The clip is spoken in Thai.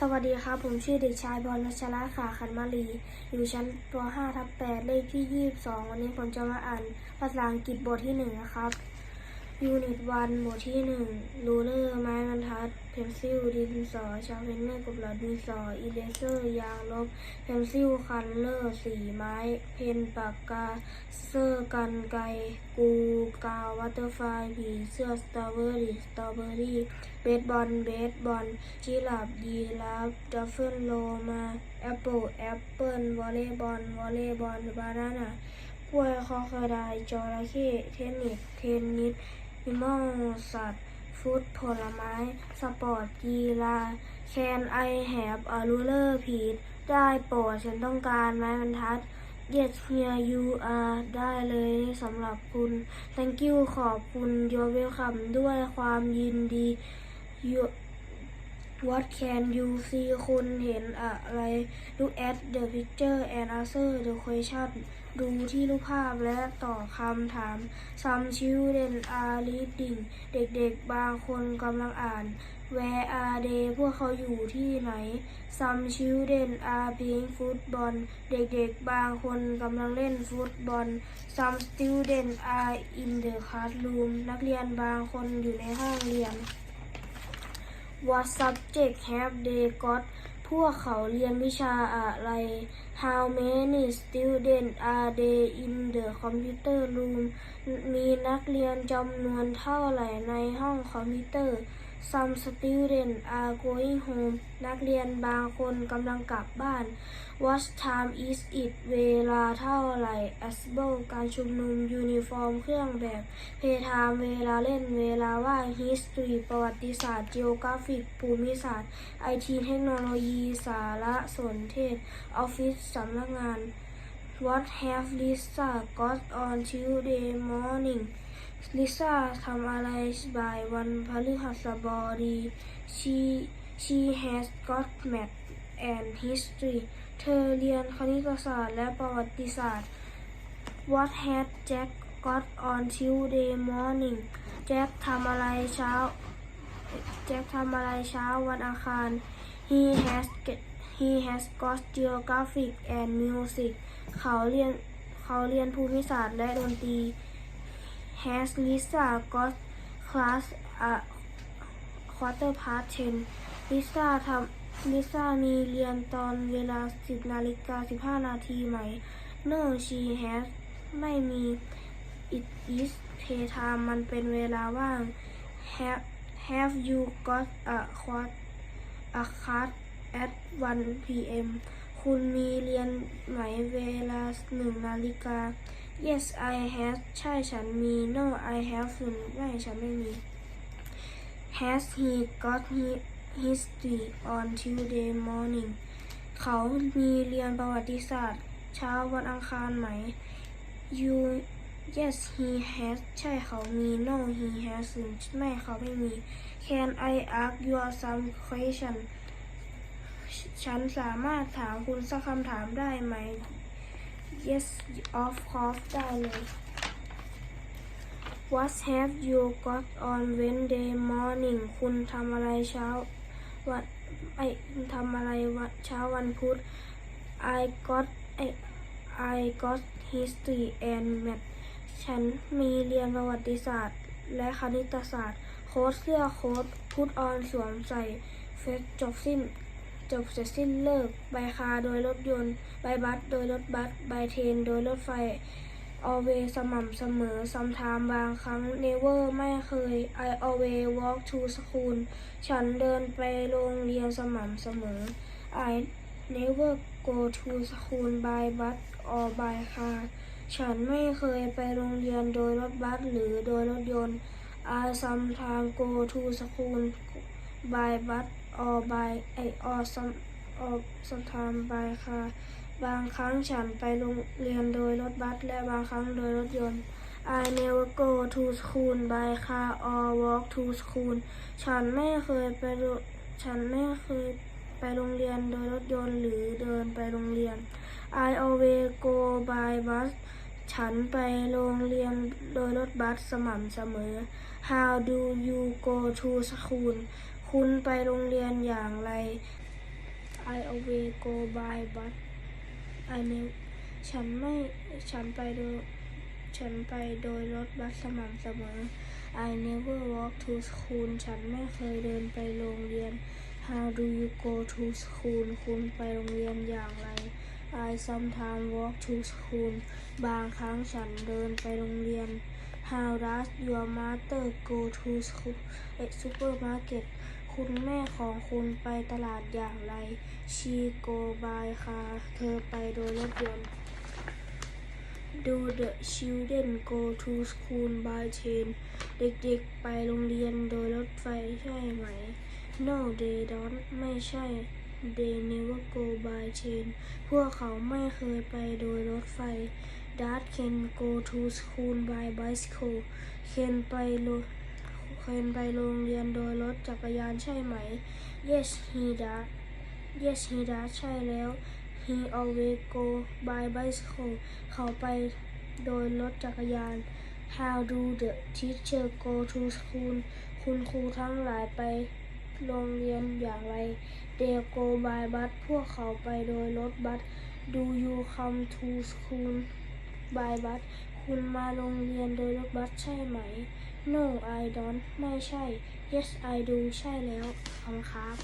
สวัสดีครับ ผมชื่อเด็กชายบอลวัชระขาขันมาลีอยู่ชั้นป .5 ทับ8เลขที่ 22 วันนี้ผมจะมาอ่านภาษาอังกฤษบทที่ 1 นะครับยูนิตวันบทที่1รู ดเพนซิลดินสอชาร์เพนเนอร์กับหลอดดินสออีเลเซอร์ยางลบเพนซิลคันเลอร์สีไม้ เพนปากกาเซอร์กันไกกูกาววัตเตอร์ไฟผีเสื้อสตรอเบอรี่สตรอเบอรี่เบสบอลเบสบอลจีราบยีราฟดัฟเฟิลโลมาแอปเปิลแอปเปิลวอลเลย์บอลวอลเลย์บอลบานาน่ากล้วยคอคอไดจระเข้เทนนิสเทนนิสมิมอลสัตว์ ฟุตผลไม้ สปอร์ตกีฬา Can I have a ruler please ได้โปรดฉันต้องการไม้บรรทัด Yes here you are ได้เลยนี่สำหรับคุณ Thank you ขอบคุณ You're welcome ด้วยความยินดี you What can you see คุณเห็นอะไร Look at the picture and answer the question ดูที่รูปภาพและตอบคำถาม Some children are reading เด็กๆ บางคนกำลังอ่าน Where are they พวกเขาอยู่ที่ไหน Some children are playing football เด็กๆ บางคนกำลังเล่นฟุตบอล Some students are in the classroom นักเรียนบางคนอยู่ในห้องเรียน What subject have they got พวกเขาเรียนวิชาอะไร How many students are they in the computer room มีนักเรียนจำนวนเท่าไหร่ในห้องคอมพิวเตอร์ Some students are going home นักเรียนบางคนกำลังกลับบ้าน What time is it เวลาเท่าไหร่ Assemble การชุมนุมยูนิฟอร์มเครื่องแบบ Playtime เวลาเล่นเวลาว่าง History ประวัติศาสตร์ Geographic ภูมิศาสตร์ IT เทคโนโลยี สารสนเทศ Office สำนักงาน What have Lisa got on Tuesday morning ลิซ่าทำอะไรบ่ายวันพฤหัสบดี she she has got math and history เธอเรียนคณิตศาสตร์และประวัติศาสตร์ What has Jack got on Tuesday morning แจ็คทำอะไรเช้าแจ็คทำอะไรเช้าวันอังคาร He has get, he has got geographic and music เขาเรียนเขาเรียนภูมิศาสตร์และดนตรี Has Lisa got class at quarter past ten ลิซ่าทำลิซ่ามีเรียนตอนเวลา 10นาฬิกา15 นาทีไหม No she has ไม่มี It is playtime มันเป็นเวลาว่าง Have Have you got a class a class at 1 p.m. คุณมีเรียนไหมเวลา1นาฬิกา Yes I have ใช่ฉันมี No I haven't ไม่ฉันไม่มี Has he got he- history on Tuesday morning เขามีเรียนประวัติศาสตร์ เช้าวันอังคารไหม You Yes he has ใช่เขามี No he hasn't ไม่เขาไม่มี Can I ask you some questions ฉันสามารถถามคุณสักคำถามได้ไหม Yes of course ได้เลย What have you got on Wednesday morning คุณทำอะไรเช้าวันไอทำอะไรวันเช้าวันพุธ I got I I got history and math ฉันมีเรียนประวัติศาสตร์ และคณิตศาสตร์ โค้ดเสื้อโค้ดพุทออนสวมใส่เฟสจบสิ้น จบเสร็จสิ้นเลิก ใบคาโดยรถยนต์ ใบบัสโดยรถบัส ใบเทนโดยรถไฟ always สม่ำเสมอ sometime บางครั้ง never ไม่เคย I always walk to school ฉันเดินไปโรงเรียนสม่ำเสมอ I never go to school by bus or by car ฉันไม่เคยไปโรงเรียนโดยรถบัสหรือโดยรถยนต์ I sometimes go to school by bus or by ไอ or some or sometimes by car บางครั้งฉันไปโรงเรียนโดยรถบัสและบางครั้งโดยรถยนต์ I never go to school by car or walk to school ฉันไม่เคยไปรงฉันไม่เคยไปโรงเรียนโดยรถยนต์หรือเดินไปโรงเรียน I always go by bus ฉันไปโรงเรียนโดยรถบัสสม่ำเสมอ How do you go to school คุณไปโรงเรียนอย่างไร I always go by bus I never ฉันไม่ฉันไปโดยฉันไปโดยรถบัสสม่ำเสมอ I never walk to school ฉันไม่เคยเดินไปโรงเรียน How do you go to school คุณไปโรงเรียนอย่างไร I sometimes walk to school บางครั้งฉันเดินไปโรงเรียน How does your mother go to school supermarket คุณแม่ของคุณไปตลาดอย่างไร ชีโกบายค่ะเธอไปโดยรถยนต์ Do the children go to school by train เด็กๆไปโรงเรียนโดยรถไฟใช่ไหม No they don't ไม่ใช่ They never go by train พวกเขาไม่เคยไปโดยรถไฟ Dad can go to school by bicycle เคนไปร คนไปโรงเรียนโดยรถจักรยานใช่ไหม Yes he does Yes he does ใช่แล้ว He always go by bicycle เขาไปโดยรถจักรยาน How do the teacher go to school คุณครูทั้งหลายไปโรงเรียนอย่างไร They go by bus พวกเขาไปโดยรถบัส Do you come to school by bus คุณมาโรงเรียนโดยรถบัสใช่ไหม No I don't ไม่ใช่ Yes I do ใช่แล้ว ขอบคุณครับ